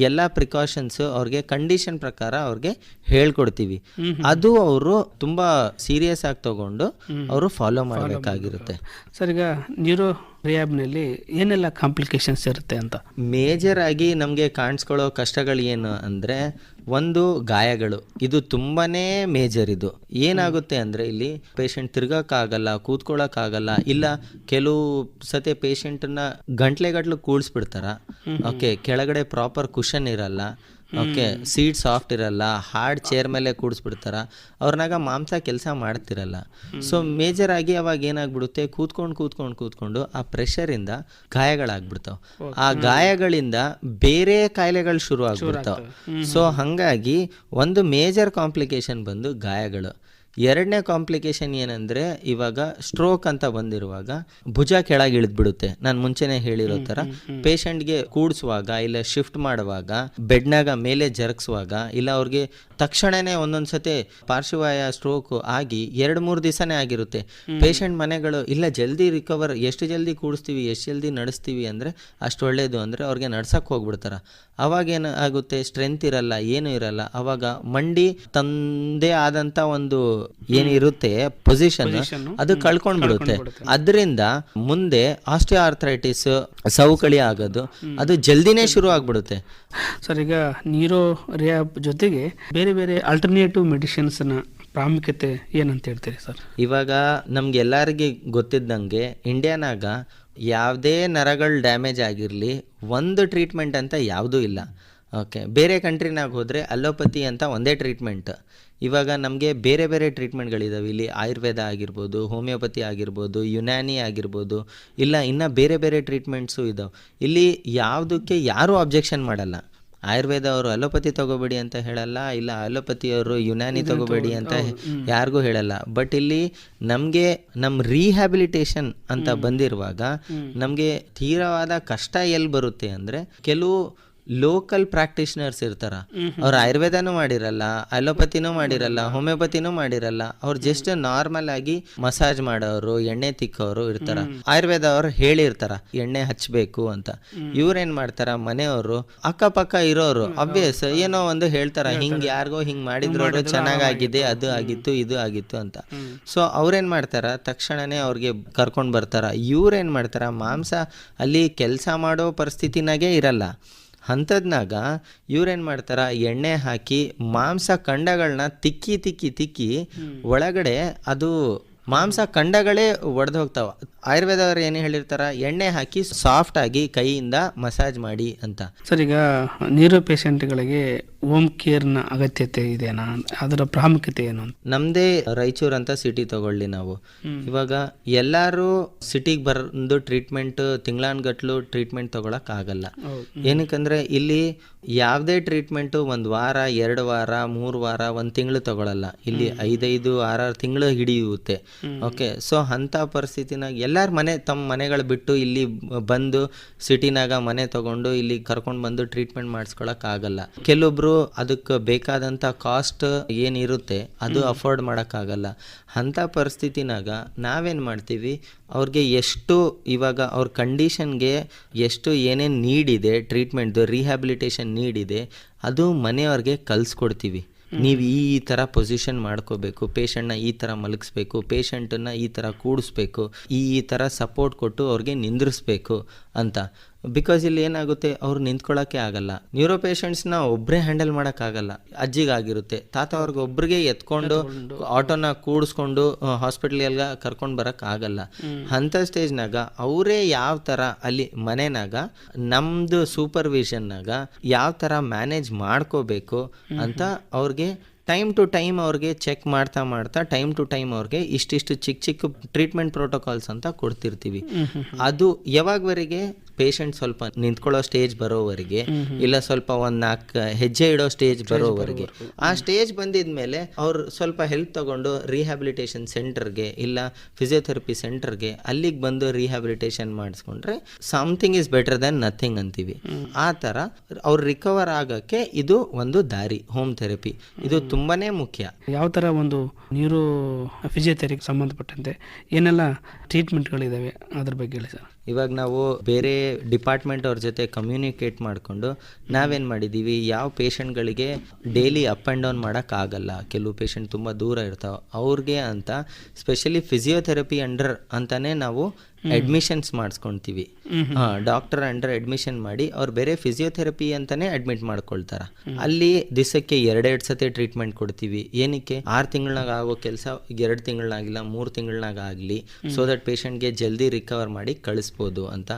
ಎಲ್ಲ ಪ್ರಿಕಾಷನ್ಸ್ ಅವ್ರಿಗೆ ಕಂಡೀಷನ್ ಪ್ರಕಾರ ಅವ್ರಿಗೆ ಹೇಳ್ಕೊಡ್ತೀವಿ. ಅದು ಅವರು ತುಂಬಾ ಸೀರಿಯಸ್ ಆಗಿ ತಗೊಂಡು ಅವರು ಫಾಲೋ ಮಾಡಬೇಕಾಗಿರುತ್ತೆ. ಸರ್ ಈಗ ನ್ಯೂರೋ ರಿಯಾಬ್ನಲ್ಲಿ ಏನೆಲ್ಲ ಕಾಂಪ್ಲಿಕೇಶನ್ಸ್ ಇರುತ್ತೆ ಅಂತ? ಮೇಜರ್ ಆಗಿ ನಮಗೆ ಕಾಣಿಸ್ಕೊಳ್ಳೋ ಕಷ್ಟಗಳು ಏನು ಅಂದರೆ ಒಂದು ಗಾಯಗಳು. ಇದು ತುಂಬಾನೇ ಮೇಜರ್ ಇದು. ಏನಾಗುತ್ತೆ ಅಂದರೆ ಇಲ್ಲಿ ಪೇಷಂಟ್ ತಿರ್ಗಕ್ಕಾಗಲ್ಲ ಕೂತ್ಕೊಳ್ಳೋಕ್ಕಾಗಲ್ಲ ಇಲ್ಲ ಕೆಲವು ಸತಿ ಪೇಷಂಟನ್ನ ಗಂಟ್ಲೆಗಟ್ಲು ಕೂಡಿಸ್ಬಿಡ್ತಾರ. ಓಕೆ ಕೆಳಗಡೆ ಪ್ರಾಪರ್ ಕುಷನ್ ಇರಲ್ಲ. ಓಕೆ ಸೀಟ್ ಸಾಫ್ಟ್ ಇರಲ್ಲ ಹಾರ್ಡ್ ಚೇರ್ ಮೇಲೆ ಕೂಡಿಸ್ಬಿಡ್ತಾರ ಅವ್ರನ್ನಾಗ ಮಾಂಸ ಕೆಲಸ ಮಾಡ್ತಿರಲ್ಲ. ಸೊ ಮೇಜರ್ ಆಗಿ ಅವಾಗ ಏನಾಗ್ಬಿಡುತ್ತೆ ಕೂತ್ಕೊಂಡು ಕೂತ್ಕೊಂಡು ಕೂತ್ಕೊಂಡು ಆ ಪ್ರೆಷರಿಂದ ಗಾಯಗಳಾಗ್ಬಿಡ್ತಾವ. ಆ ಗಾಯಗಳಿಂದ ಬೇರೆ ಕಾಯಿಲೆಗಳು ಶುರು ಆಗ್ಬಿಡ್ತಾವ ಸೊ ಹಂಗಾಗಿ ಒಂದು ಮೇಜರ್ ಕಾಂಪ್ಲಿಕೇಶನ್ ಬಂದು ಗಾಯಗಳು. ಎರಡನೇ ಕಾಂಪ್ಲಿಕೇಶನ್ ಏನಂದ್ರೆ ಇವಾಗ ಸ್ಟ್ರೋಕ್ ಅಂತ ಬಂದಿರುವಾಗ ಭುಜ ಕೆಳಗೆ ಇಳಿದ್ಬಿಡುತ್ತೆ. ನಾನು ಮುಂಚೆನೆ ಹೇಳಿರೋ ಥರ. ಪೇಷಂಟ್ಗೆ ಕೂಡಿಸುವಾಗ ಇಲ್ಲ ಶಿಫ್ಟ್ ಮಾಡುವಾಗ ಬೆಡ್ನಾಗ ಮೇಲೆ ಜರುಗಿಸುವಾಗ ಇಲ್ಲ ಅವ್ರಿಗೆ ತಕ್ಷಣನೇ ಒಂದೊಂದು ಸತಿ ಪಾರ್ಶ್ವವಾಯ ಸ್ಟ್ರೋಕ್ ಆಗಿ ಎರಡು ಮೂರು ದಿವಸನೇ ಆಗಿರುತ್ತೆ. ಪೇಷಂಟ್ ಮನೆಗಳು ಇಲ್ಲ ಜಲ್ದಿ ರಿಕವರ್ ಎಷ್ಟು ಜಲ್ದಿ ಕೂಡಿಸ್ತೀವಿ ಎಷ್ಟು ಜಲ್ದಿ ನಡೆಸ್ತೀವಿ ಅಂದರೆ ಅಷ್ಟು ಒಳ್ಳೇದು ಅಂದರೆ ಅವ್ರಿಗೆ ನಡ್ಸಕ್ಕೆ ಹೋಗ್ಬಿಡ್ತಾರೆ. ಅವಾಗ ಏನು ಆಗುತ್ತೆ ಸ್ಟ್ರೆಂತ್ ಇರಲ್ಲ ಏನು ಇರಲ್ಲ. ಅವಾಗ ಮಂಡಿ ತಂದೇ ಆದಂತ ಒಂದು ಏನಿರುತ್ತೆ ಪೊಸಿಷನ್ ಅದು ಕಳ್ಕೊಂಡ್ ಬಿಡುತ್ತೆ. ಅದರಿಂದ ಮುಂದೆ ಆಸ್ಟಿಯೋ ಆರ್ಥರೈಟಿಸ್ ಸವಕಳಿ ಆಗೋದು ಅದು ಜಲ್ದಿನೇ ಶುರು ಆಗ್ಬಿಡುತ್ತೆ. ಸರ್ ಈಗ ನೀರೋ ರಿಯಾಬ್ ಜೊತೆಗೆ ಬೇರೆ ಬೇರೆ ಆಲ್ಟರ್ನೇಟಿವ್ ಮೆಡಿಸಿನ್ಸ್ನ ಪ್ರಾಮುಖ್ಯತೆ ಏನಂತ ಹೇಳ್ತೀರಿ ಸರ್? ಇವಾಗ ನಮ್ಗೆಲ್ಲರಿಗೆ ಗೊತ್ತಿದ್ದಂಗೆ ಇಂಡಿಯಾನಾಗ ಯಾವುದೇ ನರಗಳು ಡ್ಯಾಮೇಜ್ ಆಗಿರಲಿ ಒಂದು ಟ್ರೀಟ್ಮೆಂಟ್ ಅಂತ ಯಾವುದೂ ಇಲ್ಲ. ಓಕೆ ಬೇರೆ ಕಂಟ್ರಿನಾಗ ಹೋದರೆ ಅಲೋಪತಿ ಅಂತ ಒಂದೇ ಟ್ರೀಟ್ಮೆಂಟ್ ಇವಾಗ ನಮಗೆ ಬೇರೆ ಬೇರೆ ಟ್ರೀಟ್ಮೆಂಟ್ಗಳಿದ್ದಾವೆ ಇಲ್ಲಿ ಆಯುರ್ವೇದ ಆಗಿರ್ಬೋದು ಹೋಮಿಯೋಪತಿ ಆಗಿರ್ಬೋದು ಯುನಾನಿ ಆಗಿರ್ಬೋದು ಇಲ್ಲ ಇನ್ನು ಬೇರೆ ಬೇರೆ ಟ್ರೀಟ್ಮೆಂಟ್ಸು ಇದಾವೆ. ಇಲ್ಲಿ ಯಾವುದಕ್ಕೆ ಯಾರೂ ಅಬ್ಜೆಕ್ಷನ್ ಮಾಡಲ್ಲ. ಆಯುರ್ವೇದ ಅವರು ಅಲೋಪತಿ ತಗೋಬೇಡಿ ಅಂತ ಹೇಳಲ್ಲ ಇಲ್ಲ ಅಲೋಪತಿಯವರು ಯುನಾನಿ ತಗೋಬೇಡಿ ಅಂತ ಯಾರಿಗೂ ಹೇಳಲ್ಲ. ಬಟ್ ಇಲ್ಲಿ ನಮಗೆ ನಮ್ಮ ರೀಹ್ಯಾಬಿಲಿಟೇಷನ್ ಅಂತ ಬಂದಿರುವಾಗ ನಮಗೆ ತೀರವಾದ ಕಷ್ಟ ಎಲ್ಲಿ ಬರುತ್ತೆ ಅಂದರೆ ಕೆಲವು ಲೋಕಲ್ ಪ್ರಾಕ್ಟೀಷನರ್ಸ್ ಇರ್ತಾರ. ಅವ್ರು ಆಯುರ್ವೇದನೂ ಮಾಡಿರಲ್ಲ ಅಲೋಪತಿನೂ ಮಾಡಿರಲ್ಲ ಹೋಮಿಯೋಪತಿನೂ ಮಾಡಿರಲ್ಲ ಅವ್ರು ಜಸ್ಟ್ ನಾರ್ಮಲ್ ಆಗಿ ಮಸಾಜ್ ಮಾಡೋರು ಎಣ್ಣೆ ತಿಕ್ಕೋರು ಇರ್ತಾರ. ಆಯುರ್ವೇದ ಅವ್ರು ಹೇಳಿರ್ತಾರ ಎಣ್ಣೆ ಹಚ್ಚಬೇಕು ಅಂತ. ಇವ್ರೇನ್ ಮಾಡ್ತಾರ ಮನೆಯವರು ಅಕ್ಕಪಕ್ಕ ಇರೋರು ಅಭ್ಯಾಸ ಏನೋ ಒಂದು ಹೇಳ್ತಾರ ಹಿಂಗ್ ಯಾರಿಗೋ ಹಿಂಗ್ ಮಾಡಿದ್ರು ಚೆನ್ನಾಗಾಗಿದೆ ಅದು ಆಗಿತ್ತು ಇದು ಆಗಿತ್ತು ಅಂತ. ಸೊ ಅವ್ರೇನ್ ಮಾಡ್ತಾರ ತಕ್ಷಣನೇ ಅವ್ರಿಗೆ ಕರ್ಕೊಂಡ್ ಬರ್ತಾರ. ಇವ್ರೇನ್ ಮಾಡ್ತಾರ ಮಾಂಸ ಅಲ್ಲಿ ಕೆಲಸ ಮಾಡೋ ಪರಿಸ್ಥಿತಿನಾಗೆ ಇರಲ್ಲ. ಅಂಥದ್ನಾಗ ಇವ್ರೇನು ಮಾಡ್ತಾರೆ? ಎಣ್ಣೆ ಹಾಕಿ ಮಾಂಸ ಖಂಡಗಳನ್ನ ತಿಕ್ಕಿ ತಿಕ್ಕಿ ತಿಕ್ಕಿ ಒಳಗಡೆ ಅದು ಮಾಂಸ ಖಂಡಗಳೇ ಒಡೆದು ಹೋಗ್ತಾವ. ಆಯುರ್ವೇದವ್ರು ಏನು ಹೇಳಿರ್ತಾರ ಎಣ್ಣೆ ಹಾಕಿ ಸಾಫ್ಟ್ ಆಗಿ ಕೈಯಿಂದ ಮಸಾಜ್ ಮಾಡಿ ಅಂತ. ಸರ್ ಈಗ ನೀರು ಪೇಷಂಟ್ಗಳಿಗೆ ಹೋಮ್ ಕೇರ್ನ ಅಗತ್ಯತೆ ಇದೆನಾ ಅದರ ಪ್ರಾಮುಖ್ಯತೆ ಏನು ನಮ್ದೇ ರಾಯಚೂರು ಅಂತ ಸಿಟಿ ತಗೊಳ್ಳಿ ನಾವು. ಇವಾಗ ಎಲ್ಲರೂ ಸಿಟಿಗೆ ಬಂದು ಟ್ರೀಟ್ಮೆಂಟ್ ತಿಂಗಳಾನ್ಗಟ್ಲು ಟ್ರೀಟ್ಮೆಂಟ್ ತಗೊಳಕ್ ಆಗಲ್ಲ. ಏನಕ್ಕಂದ್ರೆ ಇಲ್ಲಿ ಯಾವುದೇ ಟ್ರೀಟ್ಮೆಂಟು ಒಂದು ವಾರ ಎರಡು ವಾರ ಮೂರು ವಾರ ಒಂದು ತಿಂಗಳು ತಗೊಳಲ್ಲ. ಇಲ್ಲಿ ಐದೈದು ಆರಾರು ತಿಂಗಳು ಹಿಡಿಯುತ್ತೆ. ಓಕೆ ಸೊ ಅಂಥ ಪರಿಸ್ಥಿತಿನಾಗ ಎಲ್ಲರ ಮನೆ ತಮ್ಮ ಮನೆಗಳು ಬಿಟ್ಟು ಇಲ್ಲಿ ಬಂದು ಸಿಟಿನಾಗ ಮನೆ ತಗೊಂಡು ಇಲ್ಲಿ ಕರ್ಕೊಂಡು ಬಂದು ಟ್ರೀಟ್ಮೆಂಟ್ ಮಾಡಿಸ್ಕೊಳಕ್ ಆಗಲ್ಲ. ಕೆಲವೊಬ್ರು ಅದಕ್ಕೆ ಬೇಕಾದಂಥ ಕಾಸ್ಟ್ ಏನಿರುತ್ತೆ ಅದು ಅಫೋರ್ಡ್ ಮಾಡೋಕ್ಕಾಗಲ್ಲ ಅಂಥ ಪರಿಸ್ಥಿತಿನಾಗ ನಾವೇನು ಮಾಡ್ತೀವಿ? ಅವ್ರಿಗೆ ಎಷ್ಟು ಇವಾಗ ಅವ್ರ ಕಂಡೀಷನ್ಗೆ ಎಷ್ಟು ಏನೇನು ನೀಡಿದೆ ಟ್ರೀಟ್ಮೆಂಟ್ದು ರಿಹ್ಯಾಬಿಲಿಟೇಷನ್ ನೀಡಿದೆ ಅದು ಮನೆಯವ್ರಿಗೆ ಕಲಿಸ್ಕೊಡ್ತೀವಿ. ನೀವು ಈ ಥರ ಪೊಸಿಷನ್ ಮಾಡ್ಕೋಬೇಕು ಪೇಷಂಟ್ನ ಈ ಥರ ಮಲಗಿಸ್ಬೇಕು ಪೇಷಂಟನ್ನು ಈ ಥರ ಕೂಡಿಸ್ಬೇಕು, ಈ ಈ ಥರ ಸಪೋರ್ಟ್ ಕೊಟ್ಟು ಅವ್ರಿಗೆ ನಿಂದ್ರಿಸ್ಬೇಕು. ಅಂತ. ಬಿಕಾಸ್ ಇಲ್ಲಿ ಏನಾಗುತ್ತೆ ಅವ್ರು ನಿಂತ್ಕೊಳ್ಳೋಕ್ಕೆ ಆಗಲ್ಲ. ನ್ಯೂರೋ ಪೇಷಂಟ್ಸ್ನ ಒಬ್ಬರೇ ಹ್ಯಾಂಡಲ್ ಮಾಡೋಕ್ಕಾಗಲ್ಲ. ಅಜ್ಜಿಗಾಗಿರುತ್ತೆ. ತಾತ ಅವ್ರಿಗೆ ಒಬ್ರಿಗೆ ಎತ್ಕೊಂಡು ಆಟೋನ ಕೂಡಿಸ್ಕೊಂಡು ಹಾಸ್ಪಿಟ್ಲಿಗೆಲ್ಲ ಕರ್ಕೊಂಡು ಬರೋಕ್ಕಾಗಲ್ಲ ಆಗಲ್ಲ. ಅಂಥ ಸ್ಟೇಜ್ನಾಗ ಅವರೇ ಯಾವ ಥರ ಅಲ್ಲಿ ಮನೆನಾಗ ನಮ್ಮದು ಸೂಪರ್ವಿಷನ್ನಾಗ ಯಾವ ಥರ ಮ್ಯಾನೇಜ್ ಮಾಡ್ಕೋಬೇಕು ಅಂತ ಅವ್ರಿಗೆ ಟೈಮ್ ಟು ಟೈಮ್ ಅವ್ರಿಗೆ ಚೆಕ್ ಮಾಡ್ತಾ ಮಾಡ್ತಾ ಟೈಮ್ ಟು ಟೈಮ್ ಅವ್ರಿಗೆ ಇಷ್ಟಿಷ್ಟು ಚಿಕ್ಕ ಚಿಕ್ಕ ಟ್ರೀಟ್ಮೆಂಟ್ ಪ್ರೋಟೋಕಾಲ್ಸ್ ಅಂತ ಕೊಡ್ತಿರ್ತೀವಿ. ಅದು ಯಾವಾಗವರೆಗೆ ಪೇಷಂಟ್ ಸ್ವಲ್ಪ ನಿಂತ್ಕೊಳ್ಳೋ ಸ್ಟೇಜ್ ಬರೋವರೆಗೆ ಇಲ್ಲ ಸ್ವಲ್ಪ ಒಂದು ನಾಲ್ಕು ಹೆಜ್ಜೆ ಇಡೋ ಸ್ಟೇಜ್ ಬರೋವರೆಗೆ. ಆ ಸ್ಟೇಜ್ ಬಂದಿದ್ಮೇಲೆ ಅವ್ರು ಸ್ವಲ್ಪ ಹೆಲ್ಪ್ ತಗೊಂಡು ರಿಹ್ಯಾಬಿಲಿಟೇಷನ್ ಸೆಂಟರ್ಗೆ ಇಲ್ಲ ಫಿಸಿಯೋಥೆರಪಿ ಸೆಂಟರ್ಗೆ ಅಲ್ಲಿಗೆ ಬಂದು rehabilitation ಮಾಡಿಸ್ಕೊಂಡ್ರೆ something is better then nothing ಅಂತೀವಿ. ಆ ಥರ ಅವ್ರು ರಿಕವರ್ ಆಗೋಕ್ಕೆ ಇದು ಒಂದು ದಾರಿ ಹೋಮ್ ಥೆರಪಿ ಇದು ತುಂಬಾನೇ ಮುಖ್ಯ. ಯಾವ ಥರ ಒಂದು ನೀರು ಫಿಸಿಯೋಥೆರಪಿ ಸಂಬಂಧಪಟ್ಟಂತೆ ಏನೆಲ್ಲ ಟ್ರೀಟ್ಮೆಂಟ್ಗಳಿದ್ದಾವೆ ಅದ್ರ ಬಗ್ಗೆ ಹೇಳಿ ಸರ್? ಇವಾಗ ನಾವು ಬೇರೆ ಡಿಪಾರ್ಟ್ಮೆಂಟ್ ಅವ್ರ ಜೊತೆ ಕಮ್ಯುನಿಕೇಟ್ ಮಾಡಿಕೊಂಡು ನಾವೇನು ಮಾಡಿದ್ದೀವಿ ಯಾವ ಪೇಷಂಟ್ಗಳಿಗೆ ಡೈಲಿ ಅಪ್ ಆ್ಯಂಡ್ ಡೌನ್ ಮಾಡೋಕ್ಕಾಗಲ್ಲ ಕೆಲವು ಪೇಷಂಟ್ ತುಂಬ ದೂರ ಇರ್ತಾವೆ. ಅವ್ರಿಗೆ ಅಂತ ಸ್ಪೆಷಲಿ ಫಿಸಿಯೋಥೆರಪಿ ಅಂಡರ್ ಅಂತಲೇ ನಾವು ಅಡ್ಮಿಷನ್ಸ್ ಮಾಡಿಸ್ಕೊಳ್ತೀವಿ ಹಾಂ ಡಾಕ್ಟರ್ ಅಂಡರ್ ಅಡ್ಮಿಷನ್ ಮಾಡಿ ಅವ್ರು ಬೇರೆ ಫಿಸಿಯೋಥೆರಪಿ ಅಂತಾನೆ ಅಡ್ಮಿಟ್ ಮಾಡ್ಕೊಳ್ತಾರ. ಅಲ್ಲಿ ದಿವಸಕ್ಕೆ ಎರಡೆರಡು ಸತಿ ಟ್ರೀಟ್ಮೆಂಟ್ ಕೊಡ್ತೀವಿ. ಏನಕ್ಕೆ? ಆರು ತಿಂಗಳಾಗ ಆಗೋ ಕೆಲಸ ಎರಡು ತಿಂಗಳಾಗಿಲ್ಲ ಮೂರು ತಿಂಗಳಾಗ ಆಗಲಿ. ಸೊ ದಟ್ ಪೇಷಂಟ್ಗೆ ಜಲ್ದಿ ರಿಕವರ್ ಮಾಡಿ ಕಳಿಸ್ಬೋದು ಅಂತ.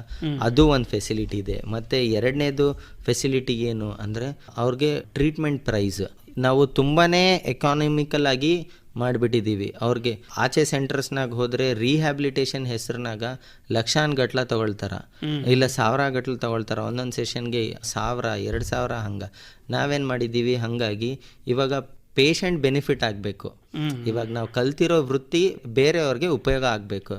ಅದು ಒಂದು ಫೆಸಿಲಿಟಿ ಇದೆ. ಮತ್ತೆ ಎರಡನೇದು ಫೆಸಿಲಿಟಿ ಏನು ಅಂದರೆ ಅವ್ರಿಗೆ ಟ್ರೀಟ್ಮೆಂಟ್ ಪ್ರೈಸ್ ನಾವು ತುಂಬಾನೇ ಎಕಾನಮಿಕಲ್ ಆಗಿ ಮಾಡಿಬಿಟ್ಟಿದ್ದೀವಿ. ಅವ್ರಿಗೆ ಆಚೆ ಸೆಂಟರ್ಸ್ನಾಗ ಹೋದರೆ ರೀಹ್ಯಾಬಿಲಿಟೇಷನ್ ಹೆಸರಿನಾಗ ಲಕ್ಷಾನ್ ಗಟ್ಲ ತೊಗೊಳ್ತಾರೆ. ಇಲ್ಲ ಸಾವಿರ ಗಟ್ಲ ತಗೊಳ್ತಾರ. ಒಂದೊಂದು ಸೆಷನ್ಗೆ ಸಾವಿರ ಎರಡು ಸಾವಿರ ಹಂಗೆ. ನಾವೇನು ಮಾಡಿದ್ದೀವಿ? ಹಾಗಾಗಿ ಇವಾಗ ಪೇಷಂಟ್ ಬೆನಿಫಿಟ್ ಆಗಬೇಕು. ಇವಾಗ ನಾವು ಕಲ್ತಿರೋ ವೃತ್ತಿ ಬೇರೆಯವ್ರಿಗೆ ಉಪಯೋಗ ಆಗಬೇಕು.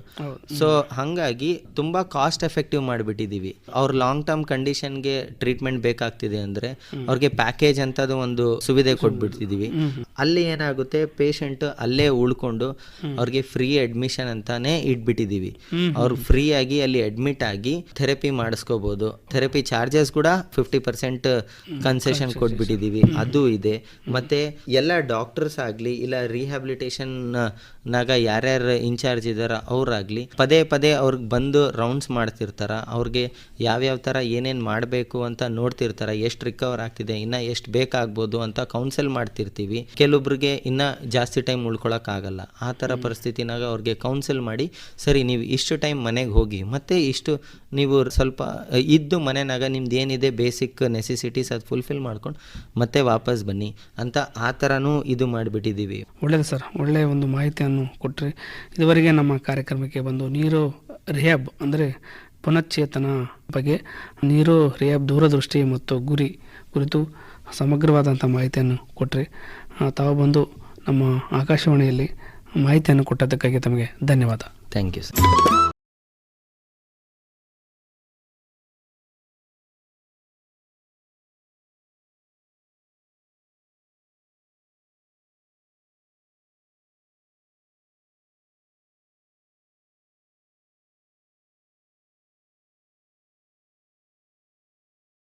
ಸೊ ಹಾಗಾಗಿ ತುಂಬಾ ಕಾಸ್ಟ್ ಎಫೆಕ್ಟಿವ್ ಮಾಡಿಬಿಟ್ಟಿದ್ದೀವಿ ಅವ್ರ ಲಾಂಗ್ ಟರ್ಮ್ ಕಂಡೀಷನ್ಗೆ ಟ್ರೀಟ್ಮೆಂಟ್ ಬೇಕಾಗ್ತಿದೆ ಅಂದ್ರೆ ಅವ್ರಿಗೆ ಪ್ಯಾಕೇಜ್ ಅಂತದ್ದು ಒಂದು ಸುವಿಧೆ ಕೊಟ್ಬಿಡ್ತಿದೀವಿ. ಅಲ್ಲಿ ಏನಾಗುತ್ತೆ ಪೇಷಂಟ್ ಅಲ್ಲೇ ಉಳ್ಕೊಂಡು ಅವ್ರಿಗೆ ಫ್ರೀ ಅಡ್ಮಿಷನ್ ಅಂತಾನೆ ಇಟ್ಬಿಟ್ಟಿದೀವಿ. ಅವ್ರು ಫ್ರೀ ಆಗಿ ಅಲ್ಲಿ ಅಡ್ಮಿಟ್ ಆಗಿ ಥೆರಪಿ ಮಾಡಿಸ್ಕೋಬಹುದು ಥೆರಪಿ ಚಾರ್ಜಸ್ ಕೂಡ ಫಿಫ್ಟಿ ಪರ್ಸೆಂಟ್ ಕನ್ಸೆಷನ್ ಕೊಟ್ಬಿಟ್ಟಿದೀವಿ. ಅದು ಇದೆ. ಮತ್ತೆ ಎಲ್ಲ ಡಾಕ್ಟರ್ಸ್ ಆಗಲಿ ಇಲ್ಲ ರಿಹ್ಯಾಬಿಲಿಟೇಷನ್ ನಾಗ ಯಾರ್ಯಾರು ಇನ್ಚಾರ್ಜ್ ಇದ್ದಾರ ಅವ್ರಾಗ್ಲಿ ಪದೇ ಪದೇ ಅವ್ರಿಗೆ ಬಂದು ರೌಂಡ್ಸ್ ಮಾಡ್ತಿರ್ತಾರ ಅವ್ರಿಗೆ ಯಾವ್ಯಾವ ಥರ ಏನೇನು ಮಾಡಬೇಕು ಅಂತ ನೋಡ್ತಿರ್ತಾರ ಎಷ್ಟು ರಿಕವರ್ ಆಗ್ತಿದೆ ಇನ್ನ ಎಷ್ಟು ಬೇಕಾಗ್ಬೋದು ಅಂತ ಕೌನ್ಸಿಲ್ ಮಾಡ್ತಿರ್ತೀವಿ. ಕೆಲವೊಬ್ರಿಗೆ ಇನ್ನ ಜಾಸ್ತಿ ಟೈಮ್ ಉಳ್ಕೊಳಕ್ಕಾಗಲ್ಲ ಆ ಥರ ಪರಿಸ್ಥಿತಿನಾಗ ಅವ್ರಿಗೆ ಕೌನ್ಸಿಲ್ ಮಾಡಿ ಸರಿ ನೀವು ಇಷ್ಟು ಟೈಮ್ ಮನೆಗೆ ಹೋಗಿ ಮತ್ತೆ ಇಷ್ಟು ನೀವು ಸ್ವಲ್ಪ ಇದ್ದು ಮನೆನಾಗ ನಿಮ್ದು ಏನಿದೆ ಬೇಸಿಕ್ ನೆಸೆಸಿಟೀಸ್ ಅದು ಫುಲ್ಫಿಲ್ ಮಾಡ್ಕೊಂಡು ಮತ್ತೆ ವಾಪಸ್ ಬನ್ನಿ ಅಂತ ಆ ಥರನೂ ಇದು ಮಾಡಿಬಿಟ್ಟಿದ್ದೀವಿ ಒಳ್ಳೆಯದು ಸರ್. ಒಳ್ಳೆಯ ಒಂದು ಮಾಹಿತಿಯನ್ನು ಕೊಟ್ಟರೆ ಇದುವರೆಗೆ ನಮ್ಮ ಕಾರ್ಯಕ್ರಮಕ್ಕೆ ಬಂದು ನೀರು ರಿಹ್ಯಾಬ್ ಅಂದರೆ ಪುನಶ್ಚೇತನ ಬಗ್ಗೆ, ನೀರು ರಿಹ್ಯಾಬ್ ದೂರದೃಷ್ಟಿ ಮತ್ತು ಗುರಿ ಕುರಿತು ಸಮಗ್ರವಾದಂಥ ಮಾಹಿತಿಯನ್ನು ಕೊಟ್ಟರೆ ತಾವು ಬಂದು ನಮ್ಮ ಆಕಾಶವಾಣಿಯಲ್ಲಿ ಮಾಹಿತಿಯನ್ನು ಕೊಟ್ಟದ್ದಕ್ಕಾಗಿ ತಮಗೆ ಧನ್ಯವಾದ. Thank you sir